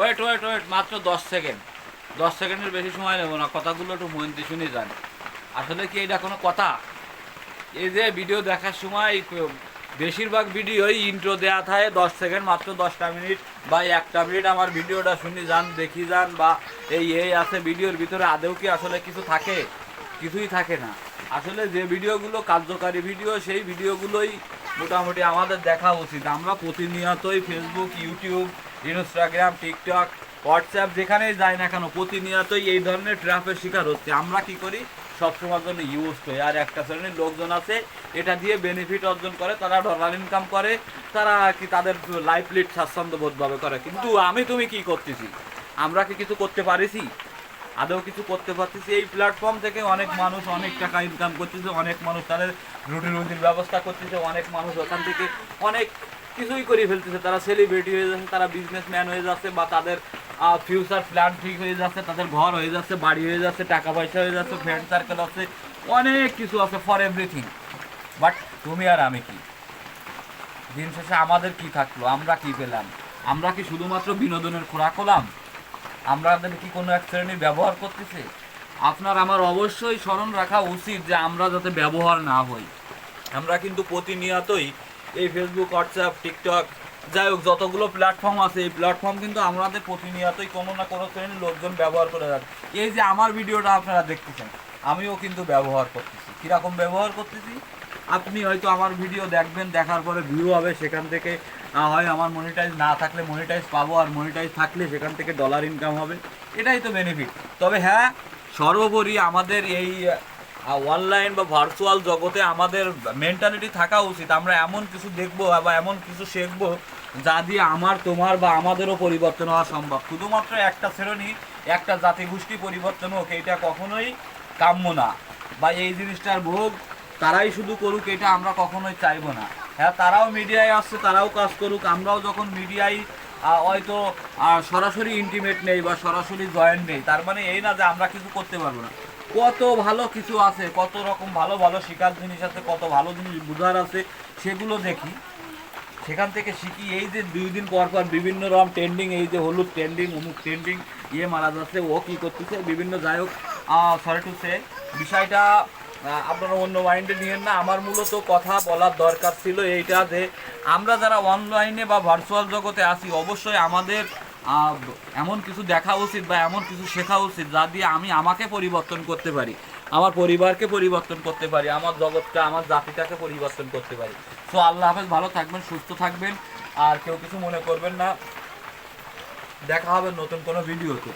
Wait wait wait মাত্র দশ second দশ সেকেন্ডের বেশি সময় নেব না, কথাগুলো একটু মন দিয়ে শুনে যান। আসলে কি এটা কোনো কথা? এই যে ভিডিও দেখার সময় বেশিরভাগ ভিডিওই ইন্ট্রো দেওয়া থাকে, দশ সেকেন্ড মাত্র দশটা মিনিট বা একটা মিনিট আমার ভিডিওটা শুনে যান, দেখি যান বা এই এই আছে ভিডিওর ভিতরে আদৌ কি আসলে কিছু থাকে? কিছুই থাকে না। আসলে যে ভিডিওগুলো কার্যকারী ভিডিও সেই ভিডিওগুলোই মোটামুটি আমাদের দেখা উচিত। আমরা প্রতিনিয়তই Facebook YouTube Instagram, TikTok, WhatsApp, যেখানেই যাই না কেন, প্রতিনিয়তই এই ধরনের ট্র্যাপের শিকার হচ্ছে। আমরা কি করি? সবসময় জন্য ইউজ করি আর একটা শ্রেণির লোকজন আছে, এটা দিয়ে বেনিফিট অর্জন করে, তারা ডলার ইনকাম করে, তারা কি তাদের লাইফ লিড স্বাচ্ছন্দ্যবোধভাবে করে। কিন্তু আমি তুমি কি করতেছি? আমরা কি কিছু করতে পারিছি? আদৌ কিছু করতে পারতেছি? এই প্ল্যাটফর্ম থেকে অনেক মানুষ অনেক টাকা ইনকাম করতেছে, অনেক মানুষ তাদের রুটি রুটির ব্যবস্থা করতেছে, অনেক মানুষ ওখান থেকে অনেক কিছুই করে ফেলতেছে। তারা সেলিব্রিটি হয়ে যাচ্ছে, তারা বিজনেসম্যান হয়ে যাচ্ছে বা তাদের ফিউচার প্ল্যান ঠিক হয়ে যাচ্ছে, তাদের ঘর হয়ে যাচ্ছে, বাড়ি হয়ে যাচ্ছে টাকা পয়সা হয়ে যাচ্ছে ফ্রেন্ড সার্কেল আছে, অনেক কিছু আছে ফর এভরিথিং বাট তুমি আর আমি কি? দিন শেষে আমাদের কি থাকল? আমরা কি পেলাম? আমরা কি শুধুমাত্র বিনোদনের খোরাক হলাম? আমাদের কি কোনো এক শ্রেণির ব্যবহার করতেছে? আপনার আমার অবশ্যই স্মরণ রাখা উচিত যে আমরা যাতে ব্যবহার না হই। আমরা কিন্তু প্রতিনিয়তই এই ফেসবুক হোয়াটসঅ্যাপ টিকটক যাই হোক, যতগুলো প্ল্যাটফর্ম আছে, এই প্ল্যাটফর্ম কিন্তু আমাদের প্রতিনিয়তই কোনো না কোনো শ্রেণির লোকজন ব্যবহার করে যাচ্ছে এই যে আমার ভিডিওটা আপনারা দেখতেছেন, আমিও কিন্তু ব্যবহার করতেছি। কীরকম ব্যবহার করতেছি? আপনি হয়তো আমার ভিডিও দেখবেন, দেখার পরে ভিউ হবে, সেখান থেকে হয় আমার মনিটাইজ না থাকলে মনিটাইজ পাবো, আর মনিটাইজ থাকলে সেখান থেকে ডলার ইনকাম হবে। এটাই তো বেনিফিট তবে হ্যাঁ সর্বোপরি আমাদের এই অনলাইন বা ভার্চুয়াল জগতে আমাদের মেন্টালিটি থাকা উচিত। আমরা এমন কিছু দেখব বা এমন কিছু শিখব যা দিয়ে আমার, তোমার বা আমাদেরও পরিবর্তন হওয়া সম্ভব। শুধুমাত্র একটা শ্রেণি, একটা জাতিগোষ্ঠী পরিবর্তন হোক, এটা কখনোই কাম্য না। বা এই জিনিসটার ভোগ তারাই শুধু করুক, এটা আমরা কখনোই চাইব না। হ্যাঁ তারাও মিডিয়ায় আসছে, তারাও কাজ করুক। আমরাও যখন মিডিয়ায় হয়তো সরাসরি ইন্টিমেট নেই বা সরাসরি জয়েন্ট নেই, তার মানে এই না যে আমরা কিছু করতে পারব না। কত ভালো কিছু আছে, কত রকম ভালো ভালো শেখার জিনিস আছে, কত ভালো জিনিস বুঝার আছে, সেগুলো দেখি। সেখান থেকে শিখি, এই যে দুই দিন পর পর বিভিন্ন রকম ট্রেন্ডিং এই যে হলুদ ট্রেন্ডিং অমুক ট্রেন্ডিং ইয়ে মারা যাচ্ছে, ও কী করতেছে, বিভিন্ন যাই হোক সরি টু সে বিষয়টা আপনারা অন্য মাইন্ডে নিয়েন না, আমার মূলত কথা বলার দরকার ছিল এইটা যে, আমরা যারা অনলাইনে বা ভার্চুয়াল জগতে আছি, অবশ্যই আমাদের এমন কিছু দেখা উচিত বা এমন কিছু শেখা উচিত যা দিয়ে আমি আমাকে পরিবর্তন করতে পারি, আমার পরিবারকে পরিবর্তন করতে পারি, আমার জগৎটা আমার জাতিটাকে পরিবর্তন করতে পারি। সো আল্লাহ হাফেজ, ভালো থাকবেন, সুস্থ থাকবেন, আর কেউ কিছু মনে করবেন না। দেখা হবে নতুন কোনো ভিডিওতে।